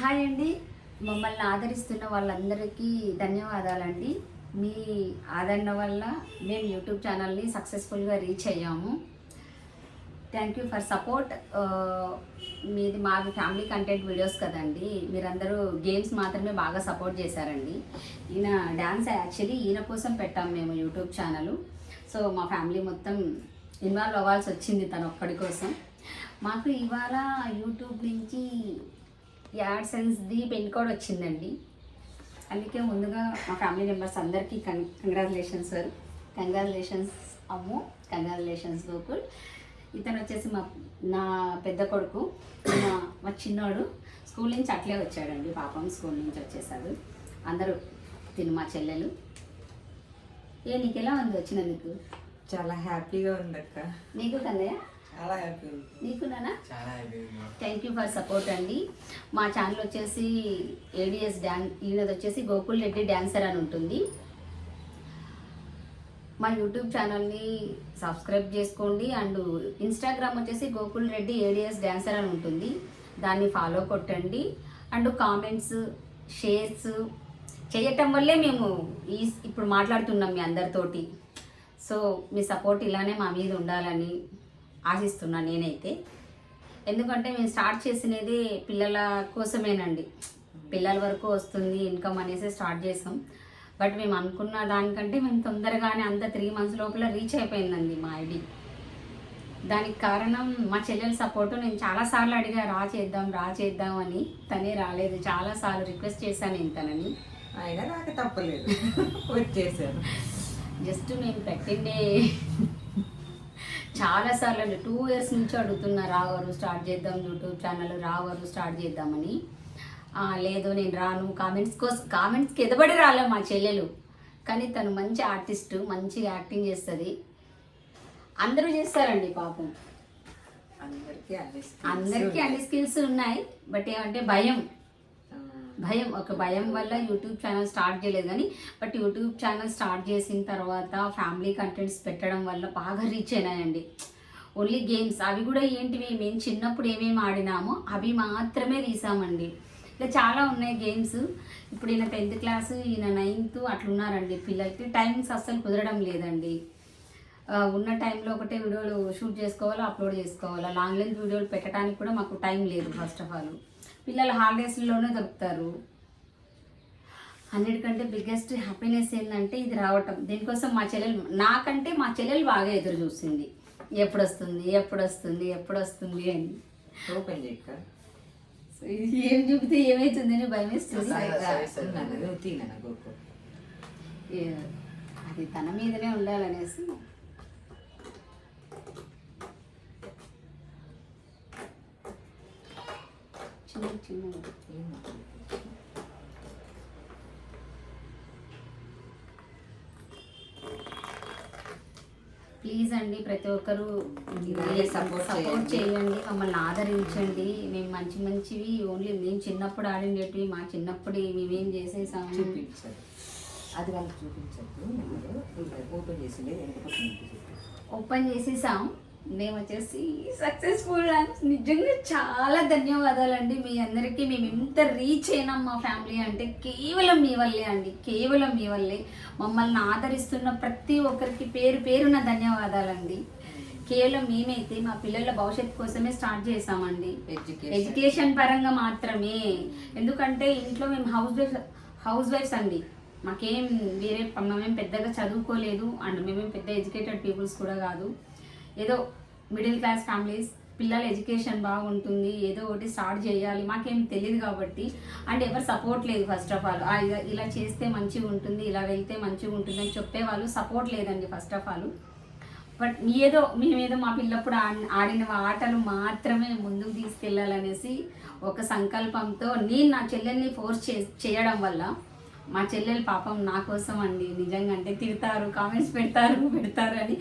Hi అండి. మమ్మల్ని ఆదరిస్తున్న వాళ్ళందరికీ ధన్యవాదాలండి. మీ ఆదరణ వల్ల మేము యూట్యూబ్ ఛానల్ని సక్సెస్ఫుల్గా రీచ్ అయ్యాము. థ్యాంక్ యూ ఫర్ సపోర్ట్ మీది మాది ఫ్యామిలీ కంటెంట్ వీడియోస్ కదండి. మీరందరూ గేమ్స్ మాత్రమే బాగా సపోర్ట్ చేశారండి. ఈయన డ్యాన్స్ యాక్చువల్లీ ఈయన కోసం పెట్టాం మేము యూట్యూబ్ ఛానల్. సో మా ఫ్యామిలీ మొత్తం ఇన్వాల్వ్ అవ్వాల్సి వచ్చింది తన ఒక్కడి కోసం. మాకు ఇవాళ యూట్యూబ్ నుంచి యాడ్సెన్స్ది పిన్ కోడ్ వచ్చిందండి. అందుకే ముందుగా మా ఫ్యామిలీ మెంబర్స్ అందరికీ కం congratulations sir. Congratulations Ammu. Congratulations Gokul ఇతను వచ్చేసి మా నా పెద్ద కొడుకు. మా మా చిన్నోడు. స్కూల్ నుంచి అట్లే వచ్చాడండి. పాపం స్కూల్ నుంచి వచ్చేసాడు. అందరూ తిను మా చెల్లెలు. ఏ నీకు ఎలా ఉంది వచ్చినందుకు? చాలా హ్యాపీగా ఉంది అక్క నీకు కన్నయ్య చాలా హ్యాపీ ఉంది నీకు నానా? చాలా హ్యాపీ ఉంది. థ్యాంక్ యూ ఫర్ సపోర్ట్ అండి. మా ఛానల్ వచ్చేసి ఏడిఎస్ డ్యాన్స్ ఈయనది వచ్చేసి గోకుల్ రెడ్డి డ్యాన్సర్ అని ఉంటుంది. మా యూట్యూబ్ ఛానల్ని సబ్స్క్రైబ్ చేసుకోండి. అండ్ ఇన్స్టాగ్రామ్ వచ్చేసి గోకుల్ రెడ్డి ఏడిఎస్ డ్యాన్సర్ అని ఉంటుంది. దాన్ని ఫాలో కొట్టండి. అండ్ కామెంట్స్ షేర్స్ చేయటం వల్లే మేము ఈ ఇప్పుడు మాట్లాడుతున్నాం మీ అందరితోటి. సో మీ సపోర్ట్ ఇలానే మా మీద ఉండాలని ఆశిస్తున్నాను నేనైతే. ఎందుకంటే మేము స్టార్ట్ చేసినది పిల్లల కోసమేనండి. పిల్లల వరకు వస్తుంది ఇన్కమ్ అనేసి స్టార్ట్ చేసాం. బట్ మేము అనుకున్న దానికంటే మేము తొందరగానే అంత త్రీ మంత్స్ లోపల రీచ్ అయిపోయిందండి మా ఐడి. దానికి కారణం మా చెల్లెల సపోర్టు నేను చాలాసార్లు అడిగా రా చేద్దాం రా చేద్దాం అని. తనే రాలేదు. చాలాసార్లు రిక్వెస్ట్ చేశాను నేను తనని. అయినా నాకు తప్పలేదు. వచ్చేసాను. జస్ట్ మేము పెట్టిండే చాలా సార్లు అండి. టూ ఇయర్స్ నుంచి అడుగుతున్నా రావరు స్టార్ట్ చేద్దాం యూట్యూబ్ ఛానల్ రావరు స్టార్ట్ చేద్దామని. లేదు నేను రాను. కామెంట్స్ కోసం కామెంట్స్కి ఎదబడి రాలే మా చెల్లెలు. కానీ తను మంచి ఆర్టిస్ట్ మంచిగా యాక్టింగ్ చేస్తుంది. అందరూ చేస్తారండి పాపం. అందరికీ అన్ని skills అందరికీ అన్ని స్కిల్స్ ఉన్నాయి. బట్ ఏమంటే భయం. భయం ఒక భయం వల్ల యూట్యూబ్ ఛానల్ స్టార్ట్ చేయలేదు కానీ బట్ యూట్యూబ్ ఛానల్ స్టార్ట్ చేసిన తర్వాత ఫ్యామిలీ కంటెంట్స్ పెట్టడం వల్ల బాగా రీచ్ అయినాయండి. ఓన్లీ గేమ్స్ అవి కూడా ఏంటివి మేము చిన్నప్పుడు ఏమేమి ఆడినామో అవి మాత్రమే తీసామండి. ఇలా చాలా ఉన్నాయి గేమ్స్ ఇప్పుడు ఈయన టెన్త్ క్లాస్ ఈయన నైన్త్ అట్లున్నారండి. పిల్లలకి టైమింగ్స్ అస్సలు కుదరడం లేదండి. ఉన్న టైంలో ఒకటే వీడియోలు షూట్ చేసుకోవాలా అప్లోడ్ చేసుకోవాలా? లాంగ్ లెంత్ వీడియోలు పెట్టడానికి కూడా మాకు టైం లేదు ఫస్ట్ ఆఫ్ ఆల్ పిల్లలు హాలిడేస్లోనే దొరుకుతారు. అన్నిటికంటే బిగ్గెస్ట్ హ్యాపీనెస్ ఏంటంటే ఇది రావటం. దీనికోసం మా చెల్లెలు నాకంటే మా చెల్లెలు బాగా ఎదురు చూసింది. ఎప్పుడు వస్తుంది ఎప్పుడు వస్తుంది ఎప్పుడు వస్తుంది అని ఓపెన్ ఏం చూపితే ఏమవుతుంది అని భయం వేస్తుంది. అది తన మీదనే ఉండాలనేసి చిన్న ప్లీజ్ అండి ప్రతి ఒక్కరు సపోర్ట్ చేయండి. మమ్మల్ని ఆదరించండి. మేము మంచి మంచివి ఓన్లీ మేము చిన్నప్పుడు ఆడినవి మా చిన్నప్పుడు మేమేం చేసేసాము. చూపించదు అది వాళ్ళకి చూపించద్దు. ఓపెన్ చేసి ఓపెన్ చేసేసాం. మేము వచ్చేసి సక్సెస్ఫుల్ నిజంగా చాలా ధన్యవాదాలండి మీ అందరికీ. మేము ఎంత రీచ్ అయినాం మా ఫ్యామిలీ అంటే కేవలం మీ వల్లే అండి. కేవలం మీ వల్లే. మమ్మల్ని ఆదరిస్తున్న ప్రతి ఒక్కరికి పేరు పేరున ధన్యవాదాలండి. కేవలం మేమైతే మా పిల్లల భవిష్యత్తు కోసమే స్టార్ట్ చేసామండి ఎడ్యుకేషన్ పరంగా మాత్రమే. ఎందుకంటే ఇంట్లో మేము హౌస్ వైఫ్ హౌస్ వైఫ్స్ అండి. మాకేం వేరే మేమేం పెద్దగా చదువుకోలేదు. అండ్ మేమేం పెద్ద ఎడ్యుకేటెడ్ పీపుల్స్ కూడా కాదు. ఏదో మిడిల్ క్లాస్ ఫ్యామిలీస్ పిల్లల ఎడ్యుకేషన్ బాగుంటుంది ఏదో ఒకటి స్టార్ట్ చేయాలి మాకేం తెలియదు కాబట్టి. అండ్ ఎవరు సపోర్ట్ లేదు ఫస్ట్ ఆఫ్ ఆల్. ఇలా చేస్తే మంచిగా ఉంటుంది ఇలా వెళ్తే మంచిగా ఉంటుంది అని చెప్పేవాళ్ళు సపోర్ట్ లేదండి ఫస్ట్ ఆఫ్ ఆల్. బట్ ఏదో మేమేదో మా పిల్లప్పుడు ఆడిన ఆటలు మాత్రమే ముందుకు తీసుకెళ్ళాలనేసి ఒక సంకల్పంతో నేను నా చెల్లెల్ని ఫోర్స్ చే చేయడం వల్ల మా చెల్లెలు పాపం నా కోసం అండి. నిజంగా అంటే తిడతారు కామెంట్స్ పెడతారు పెడతారు అని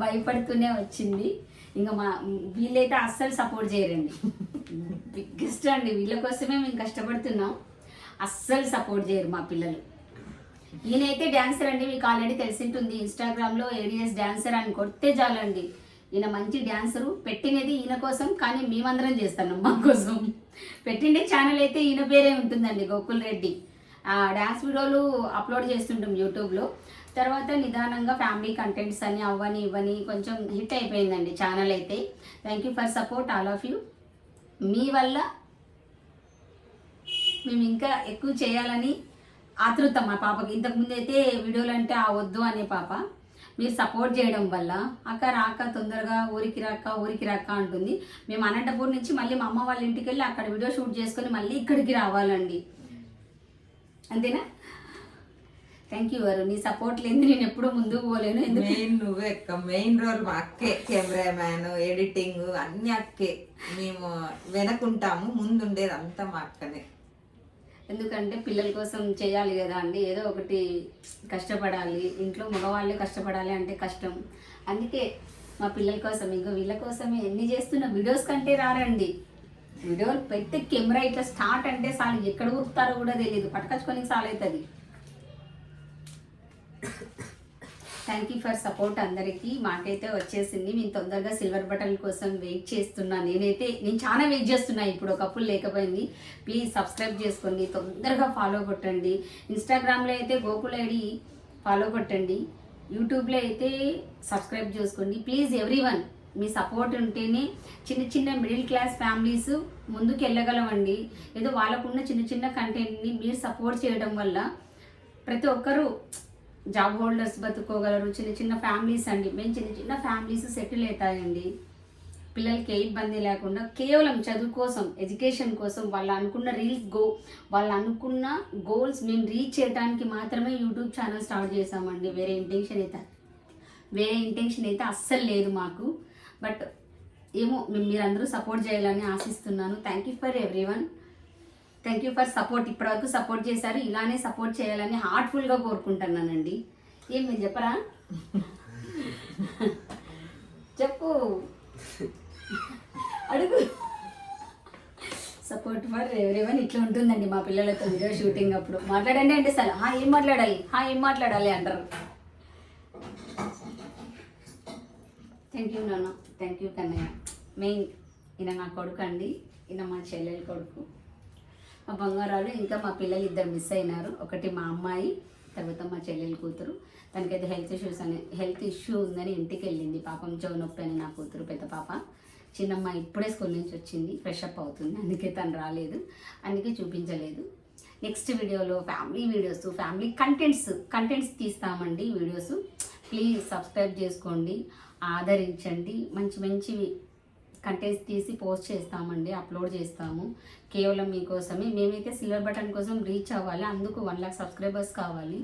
భయపడుతూనే వచ్చింది. ఇంకా మా వీళ్ళైతే అస్సలు సపోర్ట్ చేయరండి. బిగ్గెస్ట్ అండి. వీళ్ళ కోసమే మేము కష్టపడుతున్నాం. అస్సలు సపోర్ట్ చేయరు మా పిల్లలు. ఈయనైతే డ్యాన్సర్ అండి మీకు ఆల్రెడీ తెలిసింటుంది. ఇన్స్టాగ్రామ్లో ఏడిఎస్ డ్యాన్సర్ అని కొడితే చాలండి. ఈయన మంచి డ్యాన్సరు పెట్టినది ఈయన కోసం కానీ మేమందరం చేస్తాను మా కోసం. పెట్టిండే ఛానల్ అయితే ఈయన పేరే ఉంటుందండి గోకుల్ రెడ్డి. ఆ, వీడియోలు అప్లోడ్ చేస్తుంటాం యూట్యూబ్లో తర్వాత నిదానంగా ఫ్యామిలీ కంటెంట్స్ అని అవ్వని ఇవ్వని కొంచెం హిట్ అయిపోయిందండి ఛానల్ అయితే. Thank you for support all of you మీ వల్ల మేము ఇంకా ఎక్కువ చేయాలని ఆతృత మా పాపకి. ఇంతకుముందు అయితే వీడియోలు అంటే ఆ వద్దు అనే పాప. మీరు సపోర్ట్ చేయడం వల్ల అక్క రాక తొందరగా ఊరికి రాక ఊరికి రాక అంటుంది. మేము అనంతపూర్ నుంచి మళ్ళీ మా అమ్మ వాళ్ళ ఇంటికి వెళ్ళి అక్కడ వీడియో షూట్ చేసుకొని మళ్ళీ ఇక్కడికి రావాలండి. అంతేనా? థ్యాంక్ యూ వారు నీ సపోర్ట్ లేని నేను ఎప్పుడూ ముందుకు పోలేను. ఎందుకు? మెయిన్ నువ్వే అక్క మెయిన్ రోల్ మా అక్కే కెమెరామ్యాన్ ఎడిటింగ్ అన్ని అక్కే. మేము వెనకుంటాము ముందుండేది అంతా మా అక్కనే. ఎందుకంటే పిల్లల కోసం చేయాలి కదా అండి. ఏదో ఒకటి కష్టపడాలి. ఇంట్లో మగవాళ్ళే కష్టపడాలి అంటే కష్టం. అందుకే మా పిల్లల కోసం ఇంకా వీళ్ళ కోసమే ఎన్ని చేస్తున్న వీడియోస్ కంటే రారండి. వీడియోలు పెట్టి కెమెరా ఇట్లా స్టార్ట్ అంటే చాలు. ఎక్కడ ఉరుకుతారో కూడా తెలియదు. పట్టుకొచ్చుకొని చాలు అవుతుంది థ్యాంక్ యూ ఫర్ సపోర్ట్ అందరికీ. మాకైతే వచ్చేసింది. మేము తొందరగా సిల్వర్ బటన్ కోసం వెయిట్ చేస్తున్నా. నేనైతే నేను చాలా వెయిట్ చేస్తున్నా. ఇప్పుడు ఒకప్పుడు లేకపోయింది. ప్లీజ్ సబ్స్క్రైబ్ చేసుకోండి. తొందరగా ఫాలో కొట్టండి. ఇన్స్టాగ్రామ్లో అయితే గోకుల్ ఐడి ఫాలో కొట్టండి. యూట్యూబ్లో అయితే సబ్స్క్రైబ్ చేసుకోండి. ప్లీజ్ ఎవ్రీ వన్ మీ సపోర్ట్ ఉంటేనే చిన్న చిన్న మిడిల్ క్లాస్ ఫ్యామిలీస్ ముందుకు వెళ్ళగలవండి ఏదో వాళ్ళకున్న చిన్న చిన్న కంటెంట్ని మీరు సపోర్ట్ చేయడం వల్ల ప్రతి ఒక్కరూ జాబ్ హోల్డర్స్ బతుకోగలరు. చిన్న చిన్న ఫ్యామిలీస్ అండి. మేము చిన్న చిన్న ఫ్యామిలీస్ సెటిల్ అవుతాయండి. పిల్లలకి ఏ ఇబ్బంది లేకుండా కేవలం చదువు కోసం ఎడ్యుకేషన్ కోసం వాళ్ళు అనుకున్న రీల్స్ గో వాళ్ళు అనుకున్న గోల్స్ మేము రీచ్ చేయడానికి మాత్రమే యూట్యూబ్ ఛానల్ స్టార్ట్ చేసామండి వేరే ఇంటెన్షన్ అయితే వేరే ఇంటెన్షన్ అయితే అస్సలు లేదు మాకు. బట్ ఏమో మేము మీరందరూ సపోర్ట్ చేయాలని ఆశిస్తున్నాను. Thank you for everyone thank you for support ఇప్పటివరకు సపోర్ట్ చేశారు. ఇలానే సపోర్ట్ చేయాలని హార్ట్ఫుల్గా కోరుకుంటున్నానండి. ఏం మీరు చెప్పరా? చెప్పు. అడుగు. సపోర్ట్ ఫర్ ఎవరెవన్ ఇట్లా ఉంటుందండి మా పిల్లలతో వీడియో షూటింగ్ అప్పుడు. మాట్లాడండి అంటే అసలు హా ఏం మాట్లాడాలి? హా ఏం మాట్లాడాలి అంటారు. థ్యాంక్ యూ నాన్న. Thank you Kannayya. మెయిన్ ఈయన నా కొడుకు అండి ఈయన మా చెల్లెలి కొడుకు. మా బంగారాలు ఇంకా మా పిల్లలు ఇద్దరు మిస్ అయినారు. ఒకటి మా అమ్మాయి తర్వాత మా చెల్లెలు కూతురు. తనకైతే హెల్త్ ఇష్యూస్ అనే హెల్త్ ఇష్యూ ఉందని ఇంటికి వెళ్ళింది. పాపం చెవు నొప్పి అని నా కూతురు పెద్ద పాప. చిన్నమ్మ ఇప్పుడే స్కూల్ నుంచి వచ్చింది ఫ్రెష్ అప్ అవుతుంది. అందుకే తను రాలేదు. అందుకే చూపించలేదు. నెక్స్ట్ వీడియోలో family videos family contents contents తీస్తామండి videos please subscribe చేసుకోండి ఆదరించండి. మంచి మంచివి కంటెంట్స్ తీసి పోస్ట్ చేస్తామండి అప్లోడ్ చేస్తాము. కేవలం మీకోసమే. మేమైతే సిల్వర్ బటన్ కోసం రీచ్ అవ్వాలి. అందుకు వన్ లాక్ సబ్స్క్రైబర్స్ కావాలి.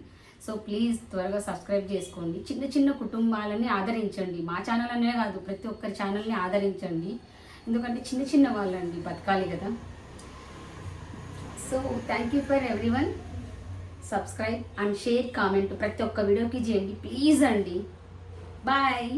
సో ప్లీజ్ త్వరగా సబ్స్క్రైబ్ చేసుకోండి. చిన్న చిన్న కుటుంబాలని ఆదరించండి. మా ఛానల్ అనే కాదు ప్రతి ఒక్కరి ఛానల్ని ఆదరించండి. ఎందుకంటే చిన్న చిన్న వాళ్ళండి బతకాలి కదా. So thank you for everyone subscribe and share comment ప్రతి ఒక్క వీడియోకి చేయండి. ప్లీజ్ అండి. బాయ్